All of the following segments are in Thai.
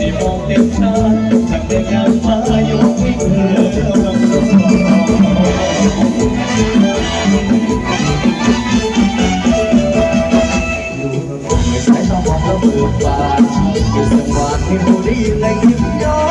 ที่มองเห็นหน้าจากแต่งานมายกให้เธอรับรองอยู่ตรงนี้สายตามองแล้วเบิกบานอยู่สังวานให้ผู้ได้ยินและยิ้มย้อน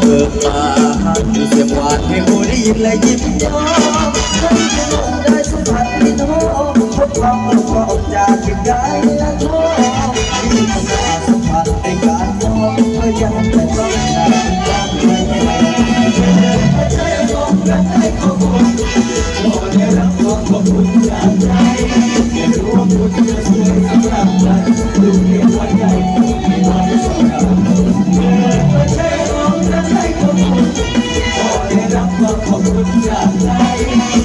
เบิกมาอยู่เสียงหวานให้หูได้ยินและยิ้มย้อมได้ยินดสัมผัสที่น้พบความรักก็ออกจจิตใจและท้อที่ทำงานสัมผัสในการมองเพื่อยังแต่ต้องการความไม่แน่ใจมองกันให้ข้อมูลมองได้รับความขอบคุณจากใจเรียนรู้ว่าคุณจะสวยสำหรับใจดูเรียนวันใหญ่ไม่ว่าจะสวับ আমরা যাই খবর পরে রাখা খবর কি আর